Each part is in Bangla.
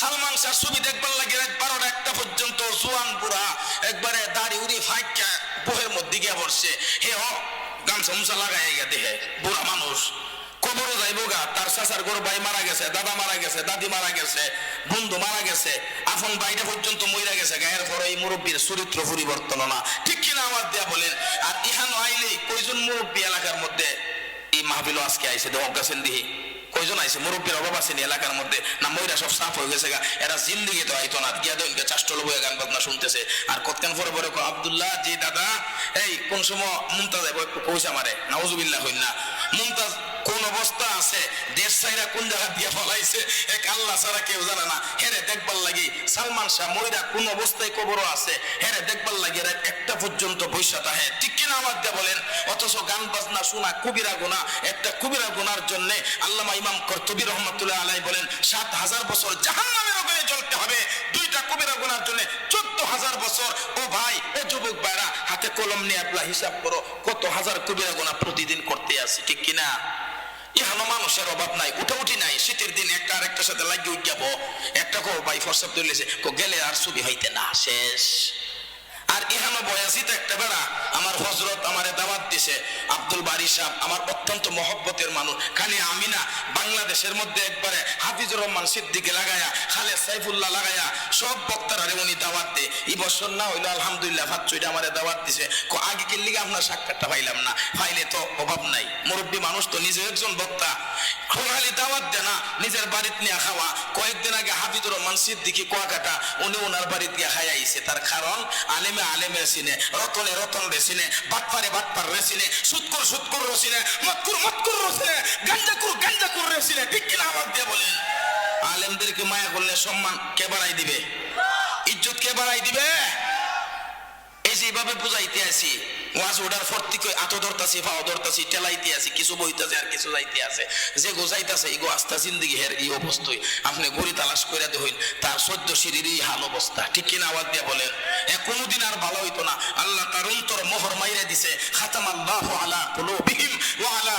সালমান শাহ ছবি দেখবার লাগে রাত বারোটা একটা পর্যন্ত জোয়ান বুড়া একবারে দাড়ি উড়ি ফাঁকা বহের মধ্যে গিয়ে পড়ছে হে হ গামছা মুছা লাগাই গিয়া দেহে, বুড়া মানুষ। কবরও যাইবো গা, তার চাচার গরু ভাই মারা গেছে, দাদা মারা গেছে, দাদি মারা গেছে, বন্ধু মারা গেছে, আপন বাইরে পর্যন্ত মইরা গেছে গায়ের পরে এই মুরব্বীর চরিত্র পরিবর্তন না ঠিক কিনা আমার দেয়া বলেন? আর ইহানো আইলে কয়জন মুরব্বী এলাকার মধ্যে এই মাহবিল আজকে আইসে দেহ গাছেন দিহি। কয়জন আইছে? মুরব্বীর অভাব আছে নি এলাকার মধ্যে। না মহিলা সব সাফ হয়ে গেছে গা। এরা জিন্দিগি তো আইতো না। গিয়া দেনকে চাষ্টল বয়ে গান বাজনা শুনতেছে। আর কতক্ষণ পরে পরে আবদুল্লাহ, জি দাদা, এই কোন সময় মুমতাজ কইছে আমারে, নাউজুবিল্লাহ হইন না মুমতাজ কোন অবস্থা আছে? দেশ সাইরা কোন জায়গা দিয়ে ফলাইছে? এক আল্লাহ ছাড়া কেউ জানে না। হেরে দেখবার লাগি সালমান শাহ মইরা কোন অবস্থায় কবরও আছে? হেরে দেখবার লাগি একটা পর্যন্ত বৈশা তাহে। ঠিক কিনা আমার দিয়া বলেন? অথচ গান বাজনা শোনা কবিরা গুণা একটা কবিরা গুনার জন্য আল্লামা ইমাম কর্তবী রহমতুল্লাহ আলাই বলেন, সাত হাজার বছর জাহান নামের ওখানে জ্বলতে হবে। দুইটা কবিরা গুনার জন্য চোদ্দ হাজার বছর। ও ভাই, ও যুবক ভাইরা, হাতে কলম নিয়ে আপনার হিসাব করো, কত হাজার কবিরা গুণা প্রতিদিন করতে আসি ঠিক কিনা? এখনও মানুষের অভাব নাই উঠাউঠি নাই, শীতের দিন একটা আরেকটার সাথে লাগিয়ে যাব। একটা কো ভাই ফরসাব তুলেছে গেলে আর ছবি হইতে না, শেষ। আর ইহানো বয়াসিত একটা বেড়া। আমার হজরত আমারে দাওয়াত দিছে। আব্দুল বারি সাহ আমার অত্যন্ত মহব্বতের মানুষ। খালি আমি না, বাংলাদেশের মধ্যে একবারে হাফিজুর রহমান সিদ্দিকে লাগায়া খালে সাইফুল্লাহ লাগায়া, সব বক্তারারে উনি দাওয়াত দে এই বছর না হইল আলহামদুলিল্লাহ ভাচ্চুইটা আমারে দাওয়াত দিছে। কো আগে কি লিগে আপনার সাক্ষাৎটা পাইলাম না? পাইলে তো অভাব নাই। মুরব্বী মানুষ তো নিজে একজন বক্তা। খালি দাওয়াত দে না, নিজের বাড়িতে নিয়ে খাওয়া। কয়েকদিন আগে হাফিজুর রহমান সিদ্দিকি কুয়াকাটা, উনি ওনার বাড়িতে গিয়ে খাই আইছে। তার কারণ আলেমে আলেমে রেসিনে রতনে রতন রেসিনে বাটপারে বাটপার রেসিনে সুৎকুর সুৎকুর রসিনে সিনে মতকুর মতকুর রসিনে সিনে, গাঞ্জাকুর গাঞ্জাকুর রেসিনে ঠিক কিনা আমার দিয়ে বলেন। আলেমদেরকে মায়া করলে সম্মান কে বাড়াই দিবে? ইজ্জত কে বাড়াই দিবে? এই যে এইভাবে বুঝাইতে আছি ওয়াজ ওডার আতো ধরতাছি ধরতাছি কিছু বইতাছে আর কিছু যাইতে আছে। যে ইগো আস্তা হের আপনি গড়ি তালাশ করে তার সদ্য সিঁড়ির হাল অবস্থা। ঠিক কিনা আওয়াজ দিয়ে বলেন, এ কোনোদিন আর ভালো হইতো না। আল্লাহ তার অন্তর মোহর মাইরে দিছে। খাতাম আল্লাহ আলা কুলুবিহিম ওয়া আলা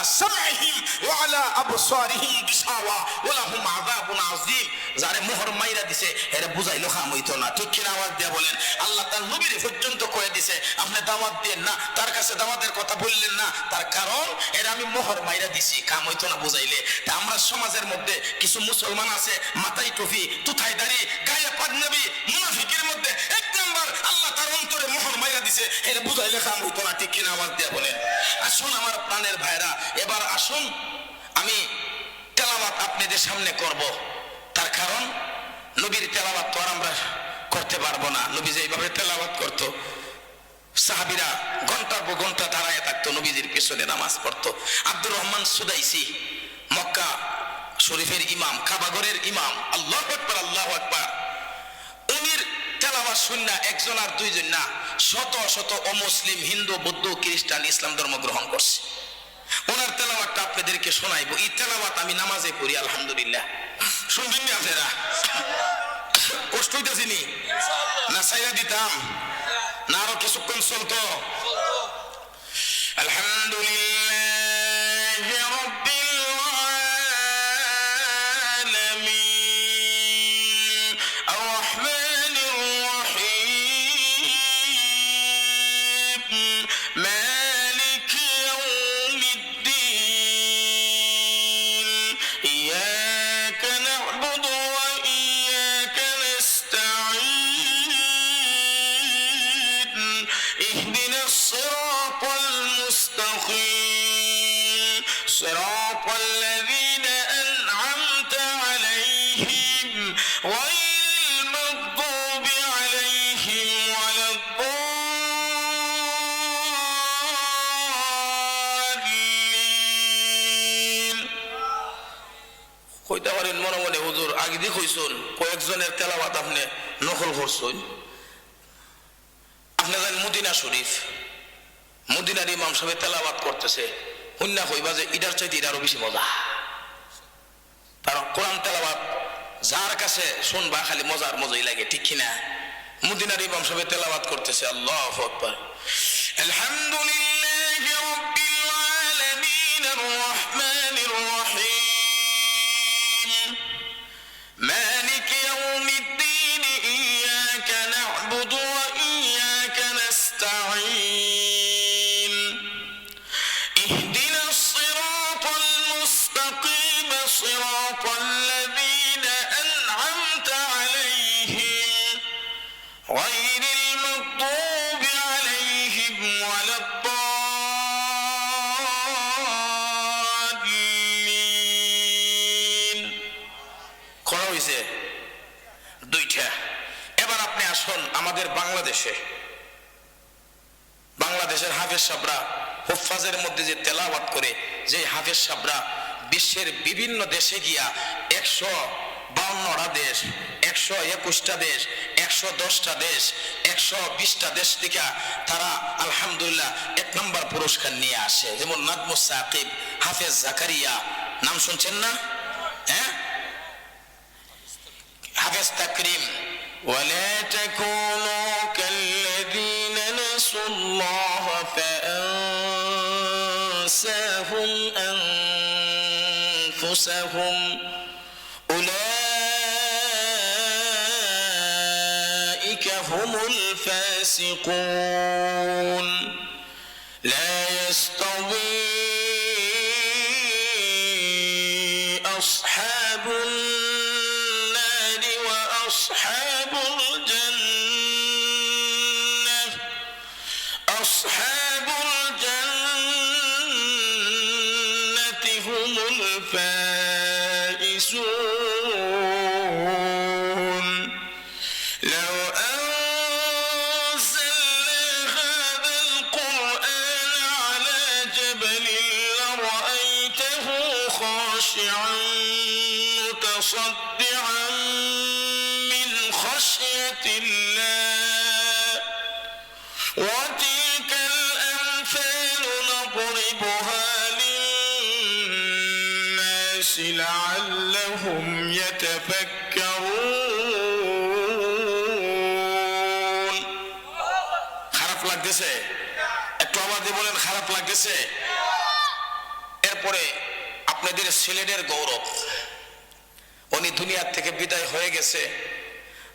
ওয়া আলা আবসারিহিম ওয়া লাহুম আযাবুন আযীম। যারে মোহর মাইরা দিছে এর বুঝাইলো খাম হইতো না। ঠিক কিনা আওয়াজ দিয়ে বলেন, আল্লাহ তার নবীর পর্যন্ত কয়ে দিছে, আপনি দাওয়াত দেন না তার কাছে দাওয়াতের কথা বললেন না। তার কারণ, এর আমি মোহর মাইরা দিছি, কাম হইতো না বুঝাইলে। তা আমরা সমাজের মধ্যে কিছু মুসলমান আছে, মাথায় টুপি, তুথায় দাড়ি, গায়ে পাঞ্জাবি মুনাফিকের মধ্যে এক নাম্বার আল্লাহ তার অন্তরে মোহর মাইরা দিছে। এর বুঝাইলে কাম হইতো না, ঠিক কিনা আওয়াজ দিয়ে বলেন। আসুন আমার প্রাণের ভাইরা, এবার আসুন, আমি তেলাওয়াত আপনাদের সামনে করব। তার কারণ, নবীর তেলাওয়াত তো আর আমরা করতে পারব না। নবী যেভাবে তেলাওয়াত করতো সাহাবিরা ঘণ্টার পর ঘণ্টা দাঁড়ায় থাকতো, নবীজির পেছনে নামাজ পড়তো। আব্দুর রহমান সুদাইসি, মক্কা শরীফের ইমাম, কাবাগরের ইমাম, আল্লাহ আকবার আল্লাহ আকবার। উনির তেলাওয়াত শূন্য একজন আর দুইজন না, শত শত অমুসলিম, হিন্দু, বৌদ্ধ, খ্রিস্টান, ইসলাম ধর্ম গ্রহণ করছে। ওনার তেলাওয়াতটা আপনাদেরকে শোনাইবো। এই তেলাওয়াত আমি নামাজে পড়ি, আলহামদুলিল্লাহ। শুনবেন নি আপনারা? কষ্ট হইতেছি নি? সাইরা দিতাম। না আরও কিছুক্ষণ চলতো আলহামদুলিল্লাহ صراط الذين أنعمت عليهم غير المغضوب عليهم ولا الضالين কইতে পারেন মনে মনে হুজুর আগে দিয়ে কইছুন কয়েকজনের তেলাওয়াত আপনি নকল করছুন আপনি জানেন মদিনা শরীফ মদিনার ইমাম সাহেব তেলাওয়াত করতেছে হুন্না হইবা যে ইডার চাইতে ইডারও বেশি মজা। কারণ কোরআন তেলাবাদ যার কাছে শুনবা খালি মজার মজাই লাগে, ঠিক কিনা? মুদিনার ইমাম সবে তেলাবাদ করতেছে, আল্লাহ আকবার। আলহামদুলিল্লাহি রাব্বিল আলামিন আর রহমানির রহিম। হুফাজের মধ্যে যে তেলাওয়াত করে যে হাফেজ সাবরা বিশ্বের বিভিন্ন দেশে গিয়া একশো বাউন্নটা দেশ একশো একুশটা দেশ একশো দশটা দেশ একশো বিশটা দেশ থেকে তারা আলহামদুলিল্লাহ এক নম্বর পুরস্কার নিয়ে আসে যেমন নাজমুস সাকিব হাফেজ জাকারিয়া নাম শুনছেন না হ্যাঁ হাফেজ তাকরিম ولا تكونوا أنفسهم. أولئك هم الفاسقون. لا يستوي أصحاب النار وأصحاب الجنة. أصحاب খারাপ লাগতেছে? একটু আওয়াজে বলেন, খারাপ লাগতেছে? এরপরে আপনাদের ছেলেদের গৌরব। উনি দুনিয়ার থেকে বিদায় হয়ে গেছে।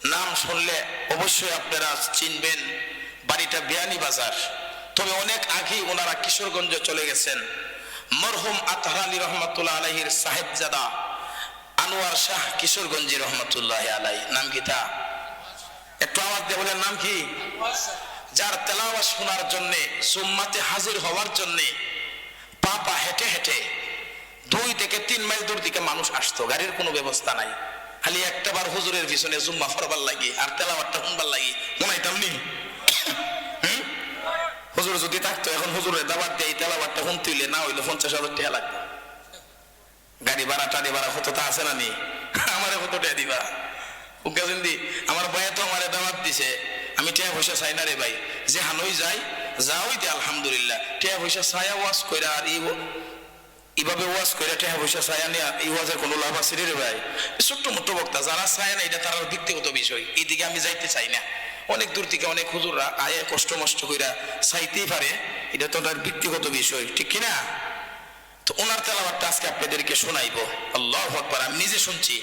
নাম শুনলে অবশ্যই আপনারা চিনবেন, বাড়িটা বিয়ানি বাজার। তবে অনেক আগেই ওনারা কিশোরগঞ্জে চলে গেছেন। মরহুম আতহার আলী রহমতুল্লাহ আলহির সাহেবজাদা। আনোয়ার শাহ কিশোরগঞ্জি রহমতুল্লাহ আলাই নাম কি তা? একটু আওয়াজ দিয়ে বলেন নাম কি? যার তেলাওয়াত শোনার জন্য, সুম্মাতে হাজির হওয়ার জন্য পা পা হেঁটে হেঁটে দুই থেকে তিন মাইল দূর থেকে মানুষ আসতো, গাড়ির কোনো ব্যবস্থা নাই। খালি একটা বার হুজুরের পিছনে জুম্মা ফরবার লাগি আর তেলাওয়াতটা শুনবার লাগি। মনে হইতাম নি? হুম? হুজুর যদি থাকতো, এখন হুজুরের দাবার দিয়ে এই তেলাওয়াতটা শুনতে হইলে না হইলে পঞ্চাশ হাজার টাকা লাগবে। গাড়ি ভাড়া টাড়ি ভাড়া, কত তা আছে না নি আমারে টাকা দিবা? উগাজিন্দি আমার ভাইয়া তো আমারে দাওয়াত দিছে। আমি টিয়া পয়সা চাই না রে ভাই। যে হানই যাই যাওই দে, আলহামদুলিল্লাহ। টিয়া পয়সা চায়া ওয়াজ কইরা আর ই এভাবে ওয়াজ কইরা টিয়া পয়সা চায়া নিয়ে এই ওয়াজের কোনো লাভ আছে রে ভাই? ছোট্ট মোট্ট বক্তা, যারা চায় না, এটা তার ব্যক্তিগত বিষয়। এইদিকে আমি যাইতে চাই না। অনেক দূর থেকে অনেক হুজুররা আয়ে কষ্ট মষ্ট কইরা চাইতেই পারে, এটা তো তার ব্যক্তিগত বিষয়। ঠিক কিনা? তো ওনার তেলাবারটা আজকে আপনাদেরকে শোনাইবো। আল্লাহ আকবার আমি নিজে শুনছি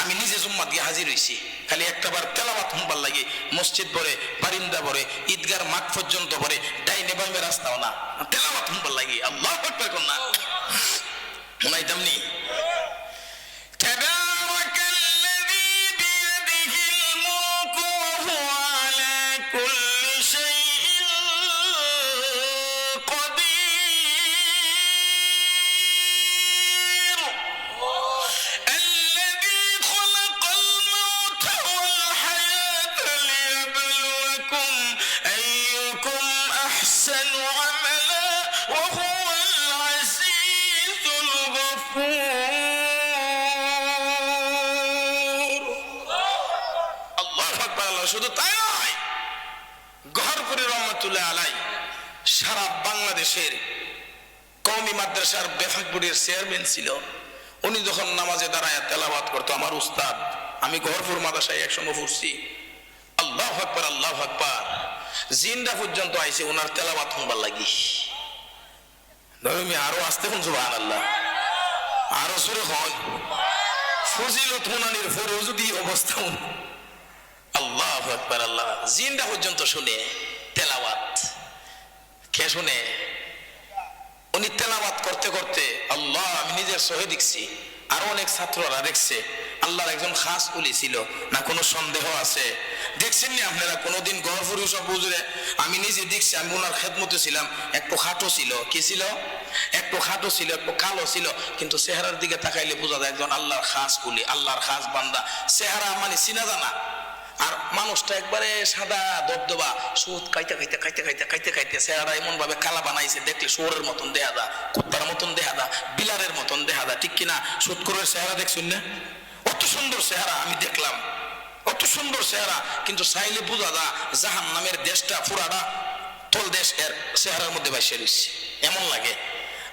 আমি নিজে জুম্মা দিয়ে হাজির হয়েছি খালি একটা বার তেলাবাত হুমবার লাগে মসজিদ ভরে বারিন্দা ভরে ঈদগার মাঠ পর্যন্ত ভরে ডাইনে বামে রাস্তাও না। তেলাবাত হুমবার লাগে আল্লাহ আকবার কন্যা। মনে হয় নি? বেফাক বোর্ডের চেয়ারম্যান ছিল। উনি যখন নামাজে দাঁড়ায় তেলাবাত করতো, আমার উস্তাদ, আমি গহরপুর মাদ্রাসায় একসঙ্গে পড়ছি। আল্লাহ আকবার আল্লাহ আকবার। জিন্দা পর্যন্ত আইছে ওনার তেলাবাত শুনবার লাগি। আমি আরও আসতে কোন সুবাহ আল্লাহ আরও জোরে হন। ফজিলত হুনানির পরেও যদি অবস্থা আল্লাহ আকবার, আল্লাহ জিন্দা পর্যন্ত শুনে, তেলাওয়াত। কে শুনে? উনি তেলাওয়াত করতে করতে, আল্লাহ, আমি নিজের সহে দেখছি, আরও অনেক ছাত্ররা দেখছে, আল্লাহর একজন খাস উলি ছিল, না কোনো সন্দেহ আছে? দেখছেন নি আপনারা? কোনোদিন গহরপুরি সব বুঝলে আমি নিজে দেখছি, আমি ওনার খেদমতে ছিলাম একটু খাটো ছিল। কি ছিল? একটু খাটো ছিল একটু কালো ছিল, কিন্তু চেহারার দিকে তাকাইলে বোঝা যায় একজন আল্লাহর খাস উলি আল্লাহর খাস বান্দা। চেহারা মানে চিনা জানা। আর মানুষটা একবারে সাদা দবদবা, সুদ খাইতে খাইতে খাইতে খাইতে খাইতে খাইতে চেহারা এমন ভাবে কালা বানাইছে, দেখলে শুয়োরের মতন দেহা দা, কুত্তার মতন দেহা দা, বিলারের মতন দেহা দা, ঠিক কিনা? করে চেহারা দেখছুন না? অত সুন্দর চেহারা আমি দেখলাম। অত সুন্দর চেহারা, কিন্তু চাইলে বুঝা দা জাহান নামের দেশটা পুরাটা তল দেশ এর চেহারার মধ্যে বাইসে রয়েছে এমন লাগে।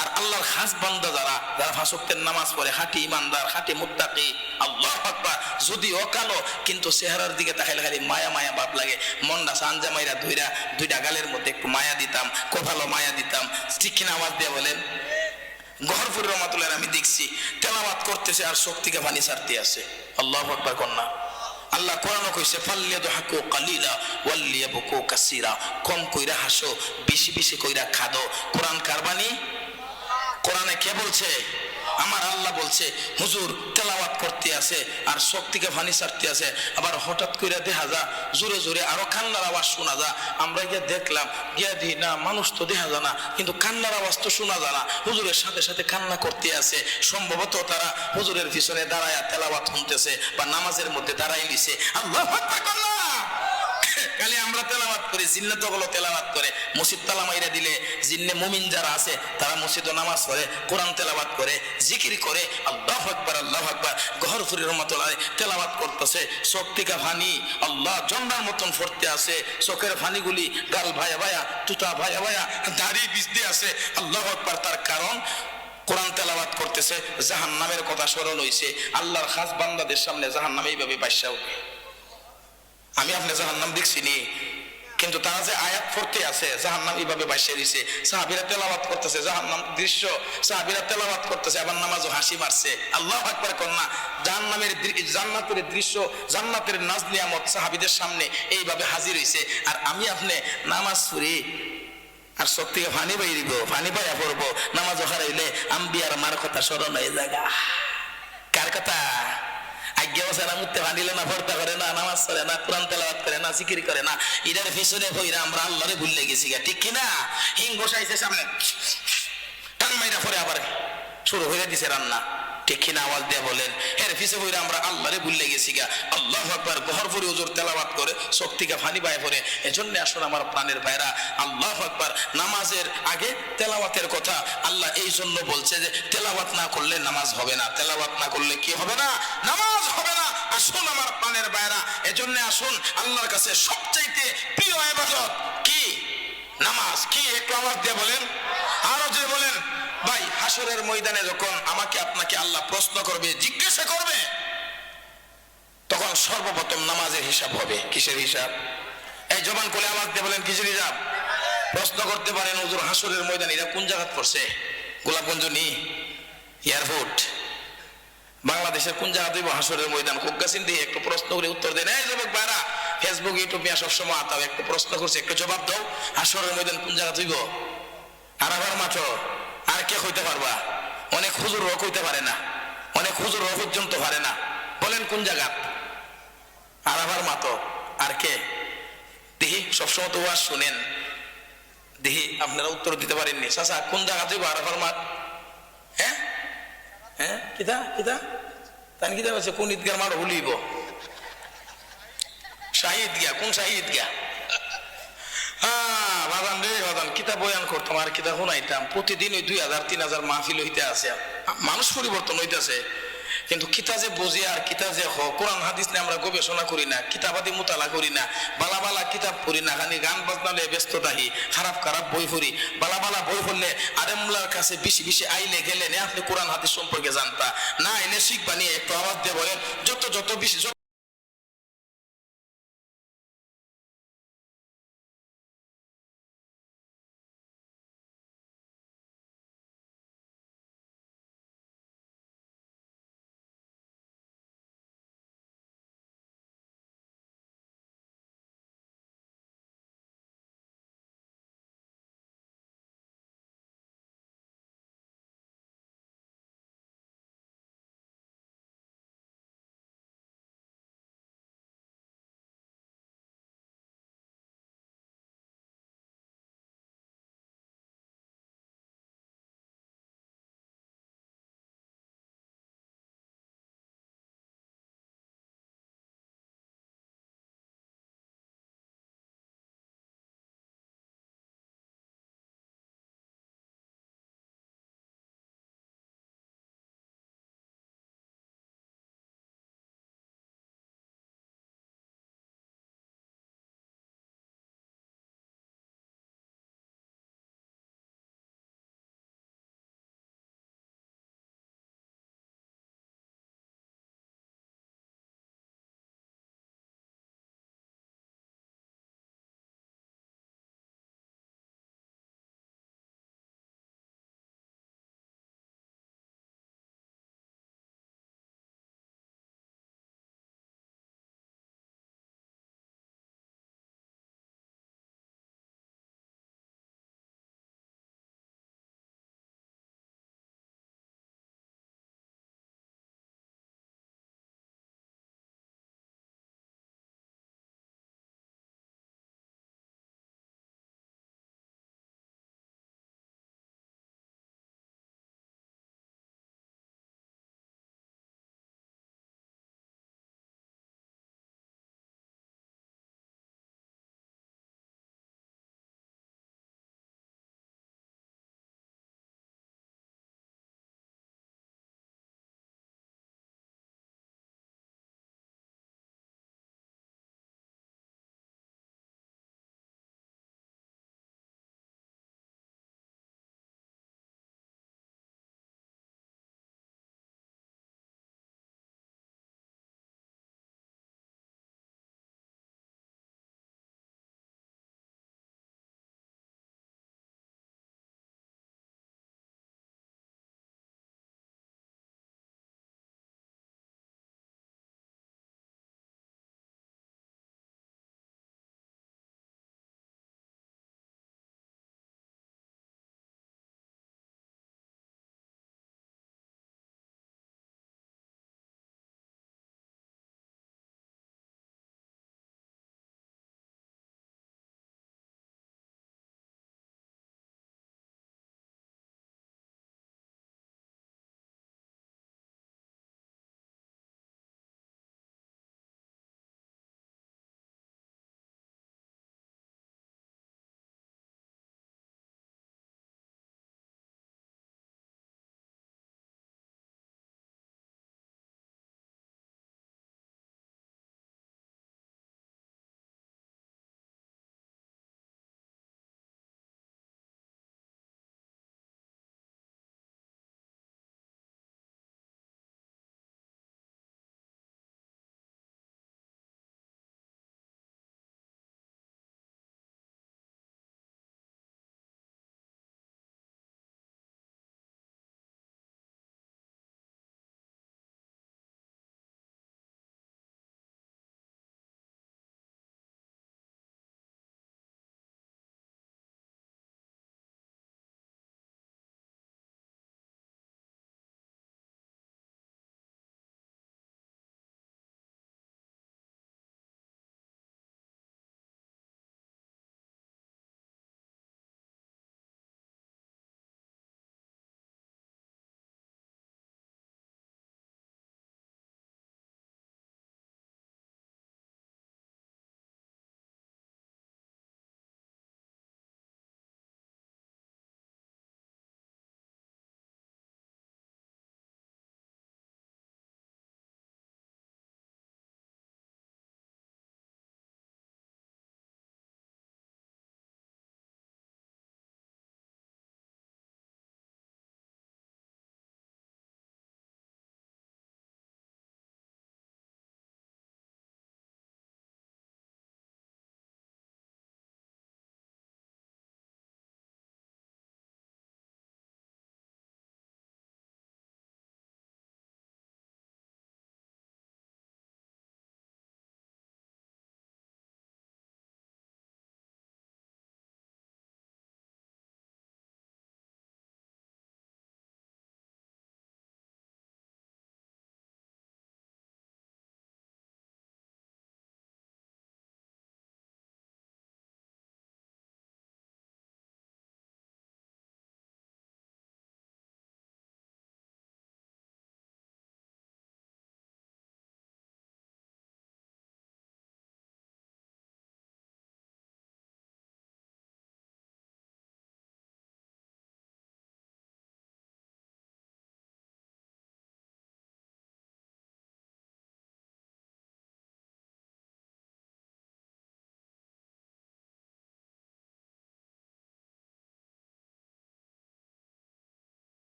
আর আল্লাহর খাস বান্দা যারা যারা ফাঁসক্তের নামাজ পড়ে হাঁটি ইমানদার হাঁটি মুত্তাকি, আল্লাহ আকবার যদিও কালো কিন্তু চেহারার দিকে তাকাইলে খালি মায়া মায়া ভাব লাগে। মন্ডা সানজা মাইরা ধুইরা দুইটা গালের মধ্যে একটু মায়া দিতাম, কোথালো মায়া দিতাম। ঠিক কিনা আওয়াজ দিয়ে বলেন? গহরপুর রহমাতুল্লাহ আমি দেখছি, তেলাওয়াত করতেছে আর শক্তিকে পানি ছাড়তে আছে। আল্লাহ আকবার কন্যা। আল্লাহ কোরআন কইছে ফাল্লিয়াদু হাকু কালিলা, ওয়াল্লিয়াবকু কাসীরা। কম কইরা হাসো, বেশি বেশি কইরা খাদো। কোরআন কারবানি কোরআনে কে বলছে? আমার আল্লাহ বলছে, হুজুর, তেলাওয়াত করতে আছে, আর শক্তিকে ফানি ছাড়তে আছে। আবার হঠাৎ করে দেখা যা, জোরে জোরে আরও কান্নার আওয়াজ শোনা যা। আমরা গিয়ে দেখলাম, গিয়া দিই না, মানুষ তো দেখা যায় না, কিন্তু কান্নার আওয়াজ তো শোনা যায় না। হুজুরের সাথে সাথে কান্না করতে আছে। সম্ভবত তারা হুজুরের পিছনে দাঁড়ায় তেলাওয়াত শুনতেছে বা নামাজের মধ্যে দাঁড়াই নিছে। আল্লাহ খালি আমরা তেলাওয়াত করি জিন্নে তো হলো তেলাওয়াত করে। মসজিদ তালা মাইরা দিলে জিন্নে মুমিন যারা আছে, তারা মসজিদ নামাজ পড়ে, কোরআন তেলাওয়াত করে, জিকির করে। আল্লাহ আকবার আল্লাহ আকবার। গহরফুরি রহমতুল্লাহ তেলাওয়াত করতেছে। শক্তিকা ফানি আল্লাহ জন্নার মতন ফরতে আছে। চোখের ফানিগুলি গাল ভায়া ভায়া, তুতা ভায়া ভায়া, দাড়ি বিজতে আছে। আল্লাহ আকবার তার কারণ কোরআন তেলাওয়াত করতেছে। জাহান নামের কথা স্মরণ হইছে। আল্লাহর খাস বান্দাদের সামনে জাহান নামে এইভাবে বাসা উঠবে আমি আপনি জাহান্নাম দেখছি নি। কিন্তু তারা যে আয়াত পড়তে আছে, জাহান্নাম এইভাবে বাইসে দিছে। সাহাবিরা তেলাওয়াত করতেছে, জাহান্নাম দৃশ্য সাহাবিরা তেলাওয়াত করতেছে, আবার নামাজও হাসি মারছে। আল্লাহ আকবার কন্যা জাহান্নামের জান্নাতের দৃশ্য, জান্নাতের নাজ নিয়ামত সাহাবিদের সামনে এইভাবে হাজির হইছে। আর আমি আপনি নামাজ পড়ি, আর শক্তিকে ফানি বাইরিব ফানি পাইয়া পড়ব। নামাজ হারাইলে আম্বিয়ার মার কথা স্মরণ হয়ে জায়গা কার কথা? আজ্ঞা বসে না, মুক্তি ভানিলে না, ভর্তা করে না, নামাজ করে না, কোরআন তেলাবাদ করে না, জিকির করে না এটার পিছনে হইরা আমরা আল্লাহরে ভুললে গেছি গা, ঠিক কিনা? হিং বসাইছে সামনে, টান মাইরা পরে আবার শুরু হয়ে দিছে রান্না। ঠিক কিনা আওয়াজ দিয়ে বলেন, এর পিছে হইরা আমরা আল্লাহরে ভুললে গেছি গা। আল্লাহ আকবার গহর পরে হুজুর তেলাওয়াত করে শক্তিকে ফানি বায় পড়ে। এজন্য আসুন আমার প্রাণের ভাইরা, আল্লাহ আকবার, নামাজের আগে তেলাওয়াতের কথা আল্লাহ এই জন্য বলছে যে, তেলাওয়াত না করলে নামাজ হবে না, তেলাওয়াত না করলে কি হবে না? নামাজ হবে না। আসুন আমার প্রাণের ভাইরা, এজন্য আসুন আল্লাহর কাছে সবচাইতে প্রিয় ইবাদত কি? নামাজ কি? একটু আওয়াজ দিয়ে বলেন। আরও যে বলেন। ভাই হাসরের ময়দানে যখন আমাকে, আপনাকে আল্লাহ প্রশ্ন করবে, জিজ্ঞাসা করবে, তখন সর্বপ্রথম নামাজের হিসাব হবে। কিসের হিসাব? এই জবান কোলে আওয়াজ দিয়ে বলেন, কিসের হিসাব? প্রশ্ন করতে পারেন, হুজুর হাসরের ময়দানে এরা কোন জায়গা পড়ছে? গোলাপগঞ্জ নি, এয়ারপোর্ট। বাংলাদেশের কোন জায়গা দিব হাসরের ময়দান? কুকাসিন দিয়ে একটু প্রশ্ন করে উত্তর দেন। এই যুবক বাইরা ফেসবুক ইউটিউব নিয়ে সবসময় আতাও একটু প্রশ্ন করছে, একটু জবাব দাও। হাসরের ময়দান কোন জায়গা তুইব আর আবার মাঠ। আর কে কইতে পারবা? অনেক হুজুর কইতে পারে না। অনেক হুজুর পর্যন্ত পারে না। বলেন কোন জায়গা? আর আবার মাত আর কে? দেখি সবসময় তো ওয়াজ শুনেন। দেখি আপনারা উত্তর দিতে পারেননি। চাচা, কোন জায়গা আর আবার মাঠ হ্যাঁ? হ্যাঁ? কিতা? কিতা? তান কিতা বলছে কোন ঈদগার মার ভুলিব শাহিদ গিয়া কোন শাহিদ গিয়া হ্যাঁ না কিতাব পড়ি না গান বাজনা লয়ে ব্যস্ত থাকি, খারাপ খারাপ বই পড়ি। বালা বালা বই পড়লে আরেমুল্লার কাছে বেশি বেশি আইলে গেলে আপনি কোরআন, হাদিস সম্পর্কে জানতা। না, এনে শিখবা নিয়ে একটু আওয়াজ দিয়ে বলেন, যত যত বেশি